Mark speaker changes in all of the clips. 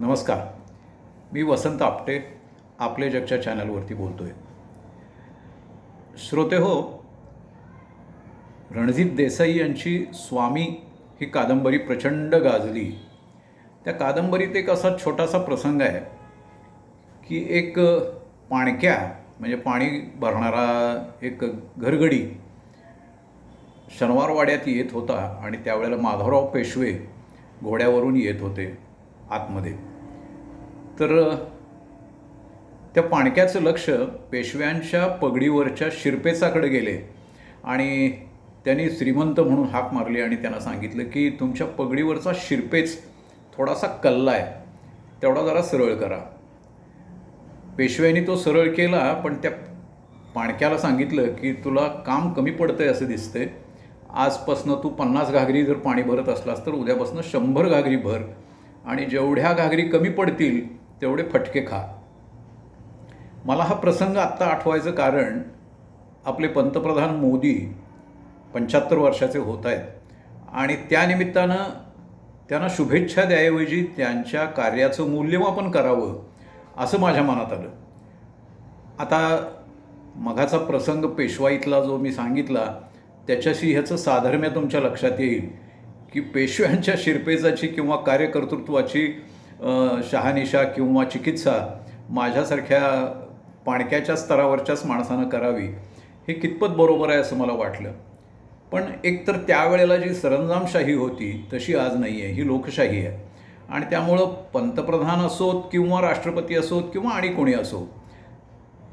Speaker 1: नमस्कार. मी वसंत आपटे आपले जगच्या चॅनलवरती बोलतो आहे श्रोते हो रणजित देसाई यांची स्वामी ही कादंबरी प्रचंड गाजली. त्या कादंबरीत एक असा छोटासा प्रसंग आहे की एक पाणक्या म्हणजे पाणी भरणारा एक घरगडी शनिवारवाड्यात येत होता आणि त्यावेळेला माधवराव पेशवे घोड्यावरून येत होते आतमध्ये. तर त्या पाणक्याचं लक्ष पेशव्यांच्या पगडीवरच्या शिरपेचाकडे गेले आणि त्यांनी श्रीमंत म्हणून हाक मारली आणि त्यांना सांगितलं की तुमच्या पगडीवरचा शिरपेच थोडासा कल्ला आहे. तेवढा जरा सरळ करा. पेशव्यांनी तो सरळ केला पण त्या पाणक्याला सांगितलं की तुला काम कमी पडतंय असं दिसतंय. आजपासनं तू पन्नास घागरी जर पाणी भरत असलास तर उद्यापासनं शंभर घागरी भर आणि जेवढ्या घागरी कमी पडतील तेवढे फटके खा. मला हा प्रसंग आत्ता आठवायचं कारण आपले पंतप्रधान मोदी पंच्याहत्तर वर्षाचे होत आहेत आणि त्यानिमित्तानं त्यांना शुभेच्छा द्याऐवजी त्यांच्या कार्याचं मूल्यमापन करावं असं माझ्या मनात आलं. आता मघाचा प्रसंग पेशवाईतला जो मी सांगितला त्याच्याशी ह्याचं साधर्म्य तुमच्या लक्षात येईल की पेशव्यांच्या शिरपेचाची किंवा कार्यकर्तृत्वाची शहानिशा किंवा चिकित्सा माझ्यासारख्या पाणक्याच्या स्तरावरच्याच माणसानं करावी हे कितपत बरोबर आहे असं मला वाटलं. पण एकतर त्यावेळेला जी सरंजामशाही होती तशी आज नाही आहे ही लोकशाही आहे. आणि त्यामुळं पंतप्रधान असोत किंवा राष्ट्रपती असोत किंवा आणि कोणी असो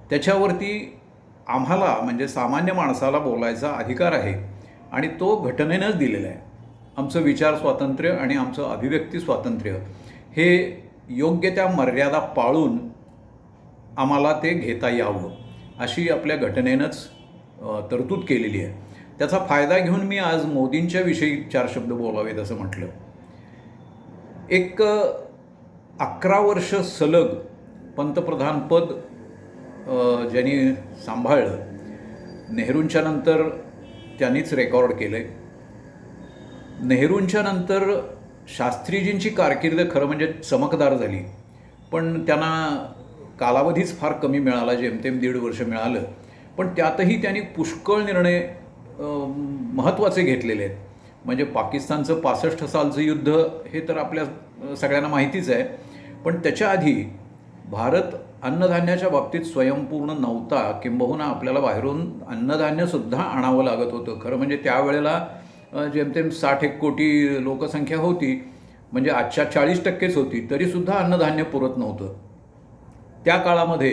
Speaker 1: त्याच्यावरती आम्हाला म्हणजे सामान्य माणसाला बोलायचा अधिकार आहे आणि तो घटनेनंच दिलेला आहे. आमचं विचार स्वातंत्र्य आणि आमचं अभिव्यक्ती स्वातंत्र्य. हे योग्य त्या मर्यादा पाळून आम्हाला ते घेता यावं अशी आपल्या घटनेनंच तरतूद केलेली आहे. त्याचा फायदा घेऊन मी आज मोदींच्या विषयी चार शब्द बोलावेत असं म्हटलं. एक अकरा वर्ष सलग पंतप्रधानपद ज्यांनी सांभाळलं नेहरूंच्या नंतर त्यांनीच रेकॉर्ड केलं आहे नेहरूंच्या नंतर शास्त्रीजींची कारकीर्द खरं म्हणजे चमकदार झाली. पण त्यांना कालावधीच फार कमी मिळाला जेमतेम दीड वर्ष मिळालं. पण त्यातही त्यांनी पुष्कळ निर्णय महत्त्वाचे घेतलेले आहेत. म्हणजे पाकिस्तानचं पासष्ट सालचं युद्ध हे तर आपल्या सगळ्यांना माहितीच आहे. पण त्याच्या आधी भारत अन्नधान्याच्या बाबतीत स्वयंपूर्ण नव्हता किंबहुना आपल्याला बाहेरून अन्नधान्यसुद्धा आणावं लागत होतं. खरं म्हणजे त्यावेळेला जेमतेम साठ एक कोटी लोकसंख्या होती म्हणजे आजच्या चाळीस टक्केच होती तरीसुद्धा अन्नधान्य पुरत नव्हतं. त्या काळामध्ये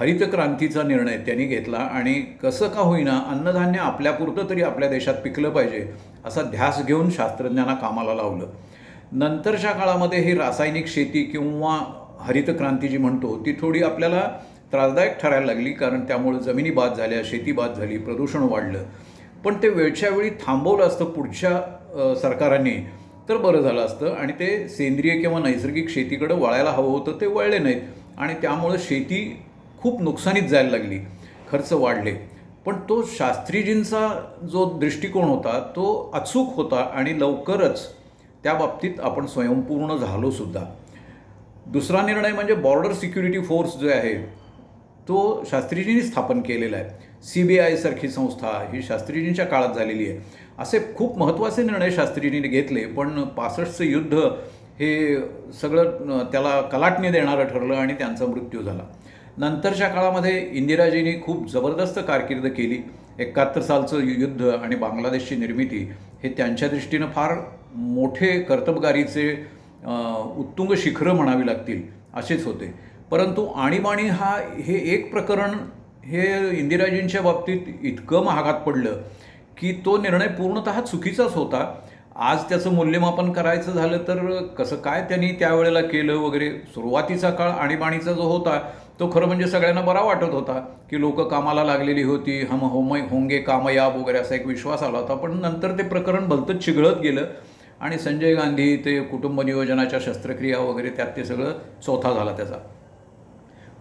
Speaker 1: हरित क्रांतीचा निर्णय त्यांनी घेतला आणि कसं का होईना अन्नधान्य आपल्यापुरतं तरी आपल्या देशात पिकलं पाहिजे असा ध्यास घेऊन शास्त्रज्ञांना कामाला लावलं. नंतरच्या काळामध्ये ही रासायनिक शेती किंवा हरित क्रांती जी म्हणतो ती थोडी आपल्याला त्रासदायक ठरायला लागली कारण त्यामुळे जमिनी बाद झाल्या शेती बाद झाली प्रदूषण वाढलं. पण ते वेळच्या वेळी थांबवलं असतं पुढच्या अ, सरकारांनी तर बरं झालं असतं. आणि ते सेंद्रिय किंवा नैसर्गिक शेतीकडं वळायला हवं होतं ते वळले नाहीत. आणि त्यामुळं शेती खूप नुकसानीत जायला लागली. खर्च वाढले. पण तो शास्त्रीजींचा जो दृष्टिकोन होता तो अचूक होता आणि लवकरच त्या बाबतीत आपण स्वयंपूर्ण झालो सुद्धा. दुसरा निर्णय म्हणजे बॉर्डर सिक्युरिटी फोर्स जो आहे तो शास्त्रीजींनी स्थापन केलेला आहे. सी बी आयसारखी संस्था ही शास्त्रीजींच्या काळात झालेली आहे. असे खूप महत्त्वाचे निर्णय शास्त्रीजींनी घेतले पण पासष्टचं युद्ध हे सगळं त्याला कलाटणी देणारं ठरलं आणि त्यांचा मृत्यू झाला. नंतरच्या काळामध्ये इंदिराजींनी खूप जबरदस्त कारकीर्द केली. एकाहत्तर सालचं युद्ध आणि बांगलादेशची निर्मिती हे त्यांच्या दृष्टीनं फार मोठे कर्तबगारीचे उत्तुंग शिखरं म्हणावी लागतील असेच होते. परंतु आणीबाणी हा हे एक प्रकरण हे इंदिराजींच्या बाबतीत इतकं महागात पडलं की तो निर्णय पूर्णतः चुकीचाच होता. आज त्याचं मूल्यमापन करायचं झालं तर कसं काय त्यांनी त्यावेळेला केलं वगैरे? सुरुवातीचा काळ आणीबाणीचा जो होता तो खरं म्हणजे सगळ्यांना बरा वाटत होता की लोक कामाला लागलेली होती हम होमय होंगे कामयाब वगैरे असा एक विश्वास आला होता. पण नंतर ते प्रकरण भलतंच चिघळत गेलं आणि संजय गांधी ते कुटुंब नियोजनाच्या शस्त्रक्रिया वगैरे त्यात ते सगळं चौथा झाला त्याचा.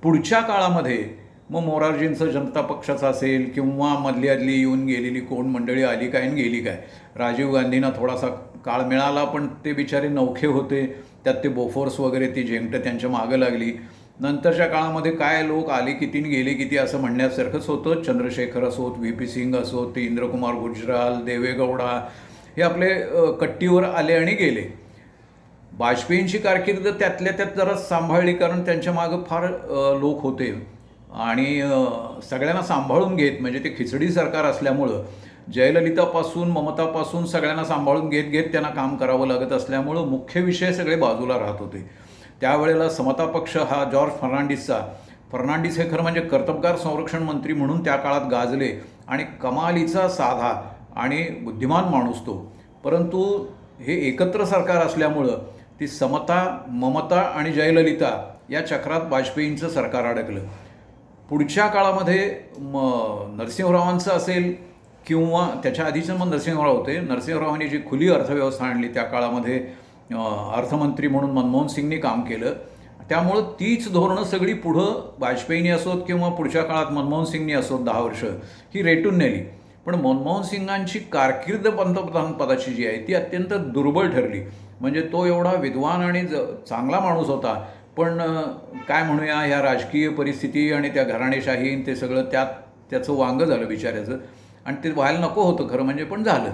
Speaker 1: पुढच्या काळामध्ये मग मोरारजींचं जनता पक्षाचं असेल किंवा मधली आदली येऊन गेलेली कोण मंडळी आली काय आणि गेली काय. राजीव गांधींना थोडासा काळ मिळाला पण ते बिचारे नौखे होते. त्यात ते बोफोर्स वगैरे ती जेंगटं त्यांच्या मागं लागली. नंतरच्या काळामध्ये काय लोक आले किती गेले किती असं म्हणण्यासारखंच होतं. चंद्रशेखर असोत व्ही पी सिंग असोत ते इंद्रकुमार गुजराल देवेगौडा हे आपले कट्टीवर आले आणि गेले. वाजपेयींची कारकीर्द त्यातल्या त्यात जरा सांभाळली कारण त्यांच्या मागं फार लोक होते. आणि सगळ्यांना सांभाळून घेत म्हणजे ते खिचडी सरकार असल्यामुळं जयललितापासून ममतापासून सगळ्यांना सांभाळून घेत घेत त्यांना काम करावं लागत असल्यामुळं मुख्य विषय सगळे बाजूला राहत होते. त्यावेळेला समता पक्ष हा जॉर्ज फर्नांडिसचा फर्नांडिस हे खरं म्हणजे कर्तबगार संरक्षण मंत्री म्हणून त्या काळात गाजले आणि कमालीचा साधा आणि बुद्धिमान माणूस तो. परंतु हे एकत्र सरकार असल्यामुळं ती समता ममता आणि जयललिता या चक्रात वाजपेयींचं सरकार अडकलं. पुढच्या काळामध्ये म नरसिंहरावांचं असेल किंवा त्याच्या आधीचं मग नरसिंहराव होते. नरसिंहरावांनी जी खुली अर्थव्यवस्था आणली त्या काळामध्ये अर्थमंत्री म्हणून मनमोहन सिंगनी काम केलं. त्यामुळं तीच धोरणं सगळी पुढं वाजपेयीनी असोत किंवा पुढच्या काळात मनमोहन सिंगनी असोत दहा वर्ष ही रेटून नेली. पण मनमोहन सिंगांची कारकीर्द पंतप्रधान पदाची जी आहे ती अत्यंत दुर्बल ठरली. म्हणजे तो एवढा विद्वान आणि ज चांगला माणूस होता. पण काय म्हणूया ह्या राजकीय परिस्थिती आणि त्या घराणेशाही ते सगळं त्यात त्याचं वांगं झालं बिचाऱ्याचं. आणि ते व्हायला नको होतं खरं म्हणजे पण झालं.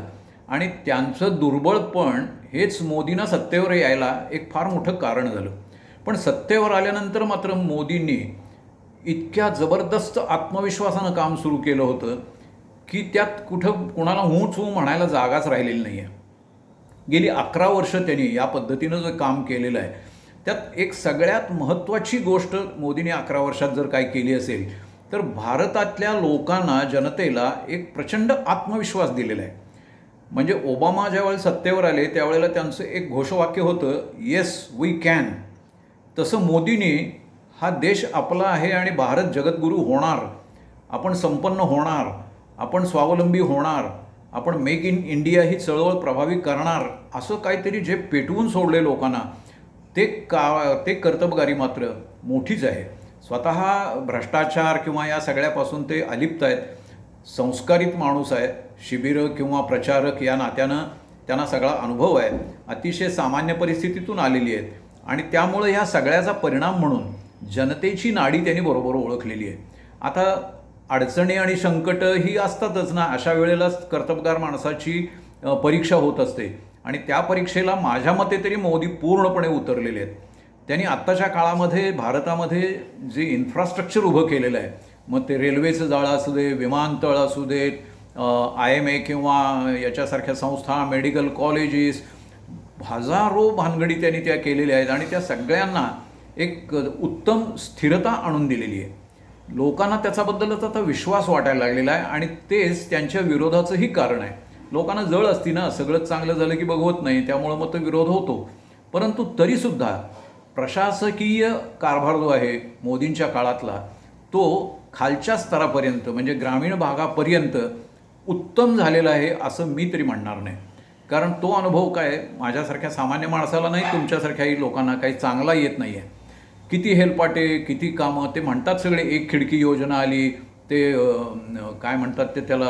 Speaker 1: आणि त्यांचं दुर्बळपण हेच मोदींना सत्तेवर यायला एक फार मोठं कारण झालं. पण सत्तेवर आल्यानंतर मात्र मोदींनी इतक्या जबरदस्त आत्मविश्वासानं काम सुरू केलं होतं की त्यात कुठं कुणाला हूच हू म्हणायला जागाच राहिलेली नाही आहे गेली अकरा वर्ष त्यांनी या पद्धतीनं जे काम केलेलं आहे त्यात एक सगळ्यात महत्त्वाची गोष्ट मोदींनी अकरा वर्षात जर काय केली असेल तर भारतातल्या लोकांना जनतेला एक प्रचंड आत्मविश्वास दिलेला आहे. म्हणजे ओबामा ज्यावेळेला सत्तेवर आले त्यावेळेला त्यांचं एक घोषवाक्य होतं येस वी कॅन तसं मोदींनी हा देश आपला आहे आणि भारत जगद्गुरू होणार. आपण संपन्न होणार. आपण स्वावलंबी होणार. आपण मेक इन इंडिया ही चळवळ प्रभावी करणार असं काहीतरी जे पेटवून सोडले लोकांना ते का ते कर्तबगारी मात्र मोठीच आहे. स्वतः भ्रष्टाचार किंवा या सगळ्यापासून ते अलिप्त आहेत संस्कारित माणूस आहे शिबिरं किंवा प्रचारक या नात्यानं त्यांना सगळा अनुभव आहे अतिशय सामान्य परिस्थितीतून आलेली आहेत. आणि त्यामुळं ह्या सगळ्याचा परिणाम म्हणून जनतेची नाडी त्यांनी बरोबर ओळखलेली आहे. आता अडचणी आणि संकट ही असतातच ना अशा वेळेलाच कर्तबगार माणसाची परीक्षा होत असते. आणि त्या परीक्षेला माझ्या मते तरी मोदी पूर्णपणे उतरलेले आहेत. त्यांनी आत्ताच्या काळामध्ये भारतामध्ये जे इन्फ्रास्ट्रक्चर उभं केलेलं आहे मग ते रेल्वेचं जाळं असू दे विमानतळ असू देत आय एम ए किंवा याच्यासारख्या संस्था मेडिकल कॉलेजेस हजारो भानगडी त्यांनी त्या केलेल्या आहेत. आणि त्या सगळ्यांना एक उत्तम स्थिरता आणून दिलेली आहे. लोकांना त्याच्याबद्दलच आता विश्वास वाटायला लागलेला आहे आणि तेच त्यांच्या विरोधाचंही कारण आहे. लोकांना जळ असती ना सगळंच चांगलं झालं की बघवत नाही त्यामुळं मग तो विरोध होतो. परंतु तरीसुद्धा प्रशासकीय कारभार जो आहे मोदींच्या काळातला तो खालच्या स्तरापर्यंत म्हणजे ग्रामीण भागापर्यंत उत्तम झालेला आहे असं मी तरी म्हणणार नाही. कारण तो अनुभव काय माझ्यासारख्या सामान्य माणसाला नाही तुमच्यासारख्याही लोकांना काही चांगला येत नाही आहे किती हेलपाटे किती कामं ते म्हणतात सगळे. एक खिडकी योजना आली ते काय म्हणतात ते त्याला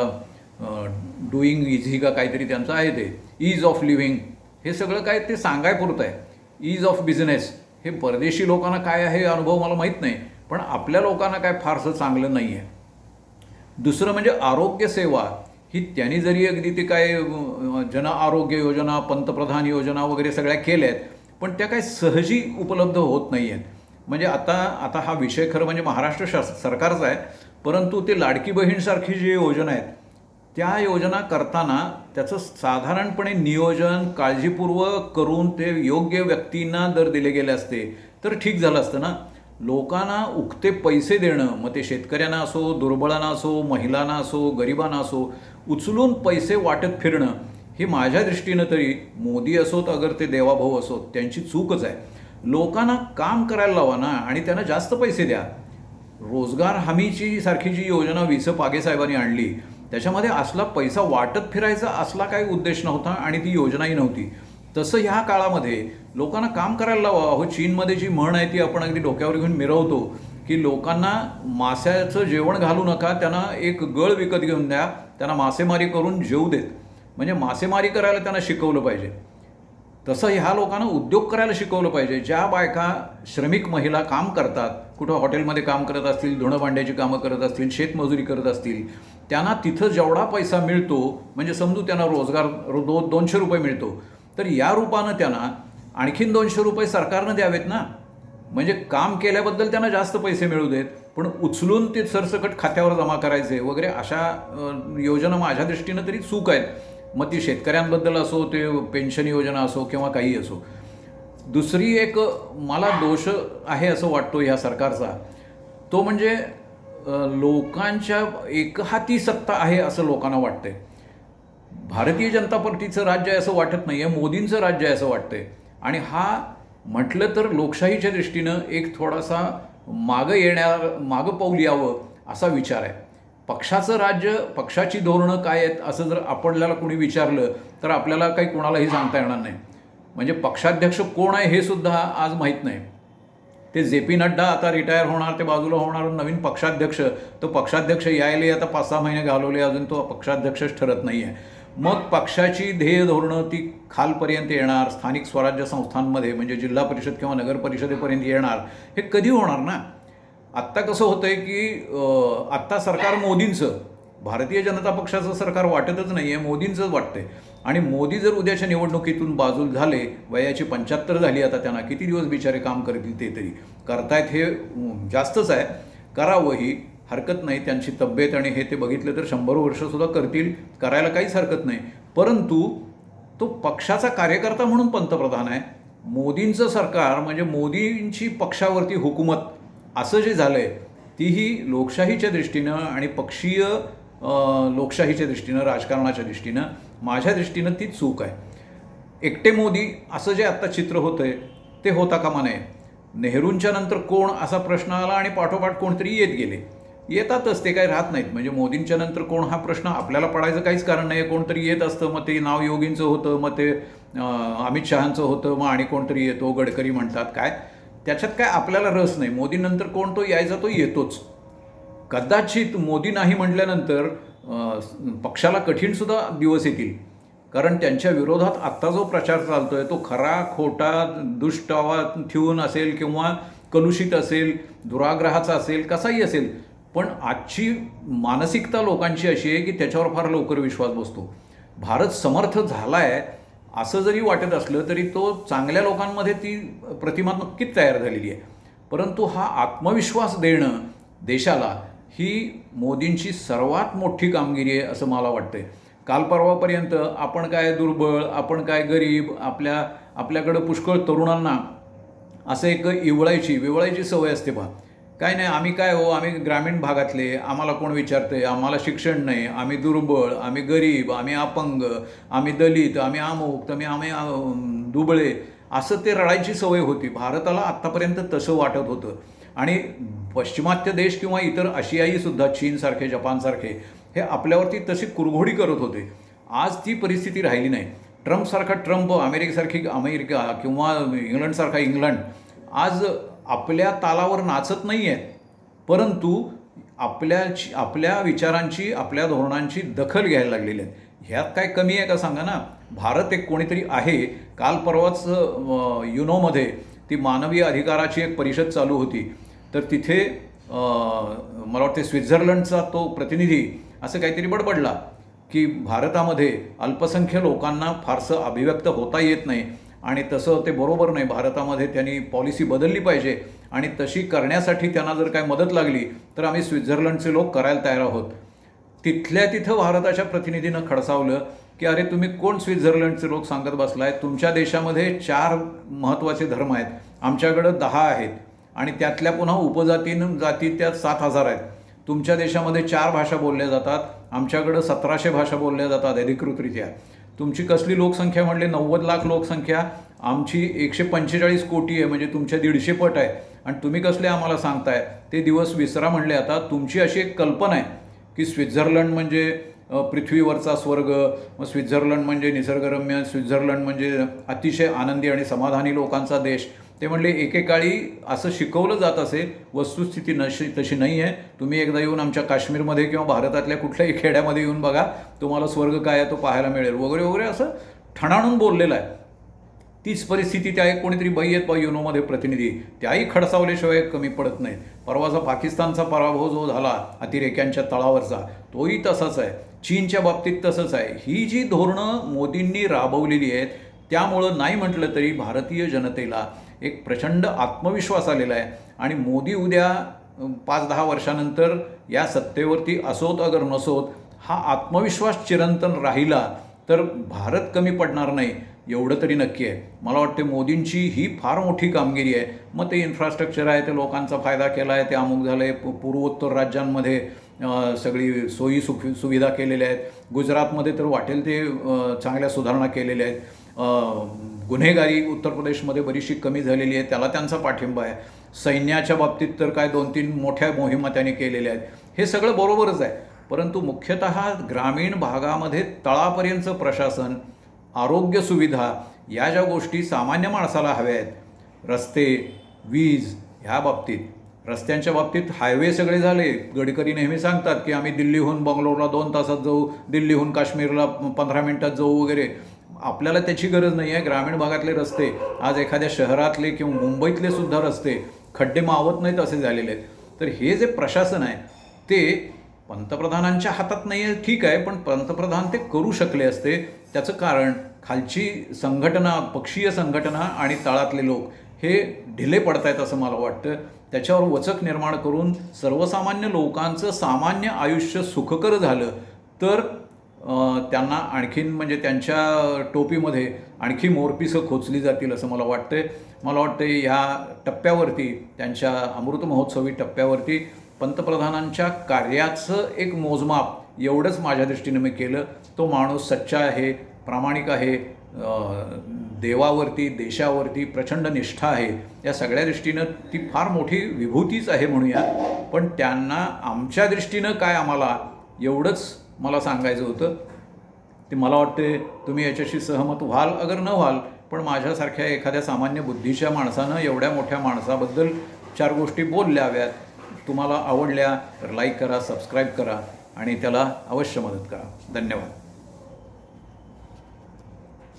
Speaker 1: डुईंग इझी का काहीतरी त्यांचं आहे ते. ईज ऑफ लिव्हिंग हे सगळं काय ते सांगाय पुरतं आहे. ईज ऑफ बिझनेस हे परदेशी लोकांना काय आहे हे अनुभव मला माहीत नाही. पण आपल्या लोकांना काय फारसं चांगलं नाही आहे. दुसरं म्हणजे आरोग्यसेवा ही त्यांनी जरी अगदी ते काय जन आरोग्य योजना पंतप्रधान योजना वगैरे सगळ्या केल्या आहेत पण त्या काही सहजी उपलब्ध होत नाही आहेत म्हणजे आता आता हा विषय खरं म्हणजे महाराष्ट्र शास सरकारचा आहे परंतु ते लाडकी बहीणसारखी जी योजना आहेत त्या योजना करताना त्याचं साधारणपणे नियोजन काळजीपूर्वक करून ते योग्य व्यक्तींना जर दिले गेले असते तर ठीक झालं असतं ना? लोकांना उक्ते पैसे देणं मग ते शेतकऱ्यांना असो दुर्बळांना असो महिलांना असो गरिबांना असो उचलून पैसे वाटत फिरणं हे माझ्या दृष्टीनं तरी मोदी असोत अगर ते देवाभाऊ असोत त्यांची चूकच आहे. लोकांना काम करायला लावा ना आणि त्यांना जास्त पैसे द्या. रोजगार हमीची सारखी जी योजना वि स पागेसाहेबांनी आणली त्याच्यामध्ये असला पैसा वाटत फिरायचा असला काही उद्देश नव्हता आणि ती योजनाही नव्हती. तसं ह्या काळामध्ये लोकांना काम करायला लावा. हो चीनमध्ये जी म्हण आहे ती आपण अगदी डोक्यावर घेऊन मिरवतो की लोकांना माश्याचं जेवण घालू नका त्यांना एक गळ विकत घेऊन द्या त्यांना मासेमारी करून जेऊ देत. म्हणजे मासेमारी करायला त्यांना शिकवलं पाहिजे. तसं ह्या लोकांना उद्योग करायला शिकवलं पाहिजे. ज्या बायका श्रमिक महिला काम करतात कुठं हॉटेलमध्ये काम करत असतील धुणं भांड्याची कामं करत असतील शेतमजुरी करत असतील त्यांना तिथं जेवढा पैसा मिळतो म्हणजे समजू त्यांना रोजगार रो दो दोनशे रुपये मिळतो तर या रूपानं त्यांना आणखीन दोनशे रुपये सरकारनं द्यावेत ना? म्हणजे काम केल्याबद्दल त्यांना जास्त पैसे मिळू देत पण उचलून ते सरसकट खात्यावर जमा करायचे वगैरे अशा योजना माझ्या दृष्टीनं तरी चूक आहेत. मग ती शेतकऱ्यांबद्दल असो ते पेन्शन योजना असो किंवा काही असो. दुसरी एक मला दोष आहे असं वाटतो ह्या सरकारचा. तो म्हणजे लोकांच्या एकहाती सत्ता आहे असं लोकांना वाटतंय. भारतीय जनता पार्टीचं राज्य आहे असं वाटत नाही आहे मोदींचं राज्य आहे असं वाटतंय. आणि हा म्हटलं तर लोकशाहीच्या दृष्टीनं एक थोडासा मागं येणार मागं पाऊल यावं असा विचार आहे. पक्षाचं राज्य पक्षाची धोरणं काय आहेत असं जर आपल्याला कोणी विचारलं तर आपल्याला काही कोणालाही सांगता येणार नाही. म्हणजे पक्षाध्यक्ष कोण आहे हे सुद्धा आज माहीत नाही. ते जे पी नड्डा आता रिटायर होणार ते बाजूला होणार नवीन पक्षाध्यक्ष तो पक्षाध्यक्ष यायले आता पाच सहा महिने घालवले अजून तो पक्षाध्यक्षच ठरत नाही आहे मग पक्षाची ध्येय धोरणं ती खालपर्यंत येणार स्थानिक स्वराज्य संस्थांमध्ये म्हणजे जिल्हा परिषद किंवा नगर परिषदेपर्यंत येणार हे कधी होणार ना? आत्ता कसं होतंय की आत्ता सरकार मोदींचं भारतीय जनता पक्षाचं सरकार वाटतच नाही आहे मोदींचंच वाटतंय. आणि मोदी जर उद्याच्या निवडणुकीतून बाजूल झाले वयाची पंच्याहत्तर झाली आता त्यांना किती दिवस बिचारे काम करतील ते तरी? करतायत हे जास्तच आहे. करावंही हरकत नाही त्यांची तब्येत आणि हे ते बघितलं तर शंभर वर्षसुद्धा करतील करायला काहीच हरकत नाही. परंतु तो पक्षाचा कार्यकर्ता म्हणून पंतप्रधान आहे. मोदींचं सरकार म्हणजे मोदींची पक्षावरती हुकूमत असं जे झालं आहे तीही लोकशाहीच्या दृष्टीनं आणि पक्षीय लोकशाहीच्या दृष्टीनं राजकारणाच्या दृष्टीनं माझ्या दृष्टीनं ती चूक आहे. एकटे मोदी असं जे आत्ता चित्र होतं आहे ते होता कामा नये. नेहरूंच्या नंतर कोण असा प्रश्न आला आणि पाठोपाठ कोणतरी येत गेले? येतातच ते काही राहत नाहीत. म्हणजे मोदींच्या नंतर कोण हा प्रश्न आपल्याला पडायचं काहीच कारण नाही कोणतरी येत असतं मग ते नाव योगींचं होतं मग ते अमित शहांचं होतं मग आणि कोणतरी येतो गडकरी म्हणतात काय? त्याच्यात काय आपल्याला रस नाही. मोदीनंतर कोण तो यायचा तो येतोच. कदाचित मोदी नाही म्हटल्यानंतर पक्षाला कठीणसुद्धा दिवस येतील. कारण त्यांच्या विरोधात आत्ता जो प्रचार चालतोय तो खरा खोटा दुष्टावा ठेवून असेल किंवा कलुषित असेल दुराग्रहाचा असेल कसाही असेल पण आजची मानसिकता लोकांची अशी आहे की त्याच्यावर फार लवकर विश्वास बसतो. भारत समर्थ झाला आहे असं जरी वाटत असलं तरी तो चांगल्या लोकांमध्ये ती प्रतिमा नक्कीच तयार झालेली आहे. परंतु हा आत्मविश्वास देणं देशाला ही मोदींची सर्वात मोठी कामगिरी आहे असं मला वाटतंय. काल परवापर्यंत आपण काय दुर्बळ आपण काय गरीब आपल्या आपल्याकडं पुष्कळ तरुणांना असं एक इवळायची विवळायची सवय असते पहा. काय नाही आम्ही काय हो आम्ही ग्रामीण भागातले आम्हाला कोण विचारते आम्हाला शिक्षण नाही आम्ही दुर्बळ आम्ही गरीब आम्ही अपंग आम्ही दलित आम्ही अमुक आम्ही आम्ही दुबळे असं ते रडायची सवय होती. भारताला आत्तापर्यंत तसं वाटत होतं. आणि पश्चिमात्य देश किंवा इतर आशियाईसुद्धा चीनसारखे जपानसारखे हे आपल्यावरती तशी कुरघोडी करत होते. आज ती परिस्थिती राहिली नाही. ट्रम्पसारखा ट्रम्प अमेरिकेसारखी अमेरिका किंवा इंग्लंडसारखा इंग्लंड आज आपल्या तालावर नाचत नाही आहेत परंतु आपल्याची आपल्या विचारांची आपल्या धोरणांची दखल घ्यायला लागलेली आहेत. ह्यात काय कमी आहे का सांगा ना? भारत एक कोणीतरी आहे. काल परवाच युनोमध्ये ती मानवी अधिकाराची एक परिषद चालू होती. तर तिथे मला वाटते स्वित्झर्लंडचा तो प्रतिनिधी असं काहीतरी बडबडला की भारतामध्ये अल्पसंख्य लोकांना फारसं अभिव्यक्त होता येत नाही. आणि तसं ते बरोबर नाही. भारतामध्ये त्यांनी पॉलिसी बदलली पाहिजे आणि तशी करण्यासाठी त्यांना जर काय मदत लागली तर आम्ही स्वित्झर्लंडचे लोक करायला तयार आहोत. तिथल्या तिथं भारताच्या प्रतिनिधीनं खडसावलं की अरे तुम्ही कोण स्वित्झर्लंडचे लोक सांगत बसलाय? तुमच्या देशामध्ये चार महत्त्वाचे धर्म आहेत. आमच्याकडं दहा आहेत आणि त्यातल्या पुन्हा उपजातीन जाती त्या सात हजार आहेत. तुमच्या देशामध्ये चार भाषा बोलल्या जातात. आमच्याकडं सतराशे भाषा बोलल्या जातात अधिकृतरित्या. तुमची कसली लोकसंख्या म्हणले नव्वद लाख लोकसंख्या आमची एकशे पंचेचाळीस कोटी आहे म्हणजे तुमच्या दीडशे पट आहे. आणि तुम्ही कसले आम्हाला सांगताय? ते दिवस विसरा म्हणले आता. तुमची अशी एक कल्पना आहे की स्वित्झर्लंड म्हणजे पृथ्वीवरचा स्वर्ग मग स्वित्झर्लंड म्हणजे निसर्गरम्य स्वित्झर्लंड म्हणजे अतिशय आनंदी आणि समाधानी लोकांचा देश. ते म्हणले एकेकाळी असं शिकवलं जात असे वस्तुस्थिती नशी तशी नाही आहे. तुम्ही एकदा येऊन आमच्या काश्मीरमध्ये किंवा भारतातल्या कुठल्याही खेड्यामध्ये येऊन बघा तुम्हाला स्वर्ग काय आहे तो पाहायला मिळेल. वगैरे वगैरे असं ठणाणून बोललेलं आहे. तीच परिस्थिती त्या एक कोणीतरी बाई आहेत बा युनोमध्ये प्रतिनिधी. त्याही खडसावल्याशिवाय कमी पडत नाहीत. परवाचा पाकिस्तानचा पराभव जो झाला अतिरेक्यांच्या तळावरचा तोही तसाच आहे. चीनच्या बाबतीत तसंच आहे. ही जी धोरणं मोदींनी राबवलेली आहेत त्यामुळं नाही म्हटलं तरी भारतीय जनतेला एक प्रचंड आत्मविश्वास आलेला आहे. आणि मोदी उद्या पाच दहा वर्षानंतर या सत्तेवरती असोत अगर नसोत हा आत्मविश्वास चिरंतन राहिला तर भारत कमी पडणार नाही. एवढं तरी नक्की आहे. मला वाटते मोदींची ही फार मोठी कामगिरी आहे. मग ते इन्फ्रास्ट्रक्चर आहे ते लोकांचा फायदा केला आहे ते अमुक झालं आहे पूर्वोत्तर राज्यांमध्ये सगळी सोयी सुख सुविधा केलेल्या आहेत. गुजरातमध्ये तर वाटेल ते चांगल्या सुधारणा केलेल्या आहेत. गुन्हेगारी उत्तर प्रदेशमध्ये बरीचशी कमी झालेली आहे. त्याला त्यांचा पाठिंबा आहे. सैन्याच्या बाबतीत तर काय दोन तीन मोठ्या मोहिमा त्यांनी केलेल्या आहेत. हे सगळं बरोबरच आहे. परंतु मुख्यतः ग्रामीण भागामध्ये तळापर्यंतचं प्रशासन आरोग्य सुविधा या ज्या गोष्टी सामान्य माणसाला हव्या आहेत रस्ते वीज ह्या बाबतीत. रस्त्यांच्या बाबतीत हायवे सगळे झाले. गडकरी नेहमी सांगतात की आम्ही दिल्लीहून बंगलोरला दोन तासात जाऊ दिल्लीहून काश्मीरला पंधरा मिनटात जाऊ वगैरे. आपल्याला त्याची गरज नाही आहे. ग्रामीण भागातले रस्ते आज एखाद्या शहरातले किंवा मुंबईतले सुद्धा रस्ते खड्डे मावत नाहीत असे झालेले आहेत. तर हे जे प्रशासन आहे ते पंतप्रधानांच्या हातात नाही आहे ठीक आहे पण पंतप्रधान ते करू शकले असते. त्याचं कारण खालची संघटना पक्षीय संघटना आणि तळातले लोक हे ढिले पडत आहेत असं मला वाटतं. त्याच्यावर वचक निर्माण करून सर्वसामान्य लोकांचं सामान्य आयुष्य सुखकर झालं तर त्यांना आणखीन म्हणजे त्यांच्या टोपीमध्ये आणखी मोरपिसं खोचली जातील असं मला वाटतंय. मला वाटतं ह्या टप्प्यावरती त्यांच्या अमृत महोत्सवी टप्प्यावरती पंतप्रधानांच्या कार्याचं एक मोजमाप एवढंच माझ्या दृष्टीनं मी केलं. तो माणूस सच्चा आहे प्रामाणिक आहे देवावरती देशावरती प्रचंड निष्ठा आहे. या सगळ्या दृष्टीनं ती फार मोठी विभूतीच आहे म्हणूया. पण त्यांना आमच्या दृष्टीनं काय आम्हाला एवढंच मला सांगायचं होतं. ते मला वाटते तुम्ही याच्याशी सहमत व्हाल अगर न व्हाल पण माझ्यासारख्या एखाद्या सामान्य बुद्धीच्या माणसानं एवढ्या मोठ्या माणसाबद्दल चार गोष्टी बोलल्याव्यात. तुम्हाला आवडल्या तर लाईक करा सबस्क्राईब करा आणि त्याला अवश्य मदत करा. धन्यवाद.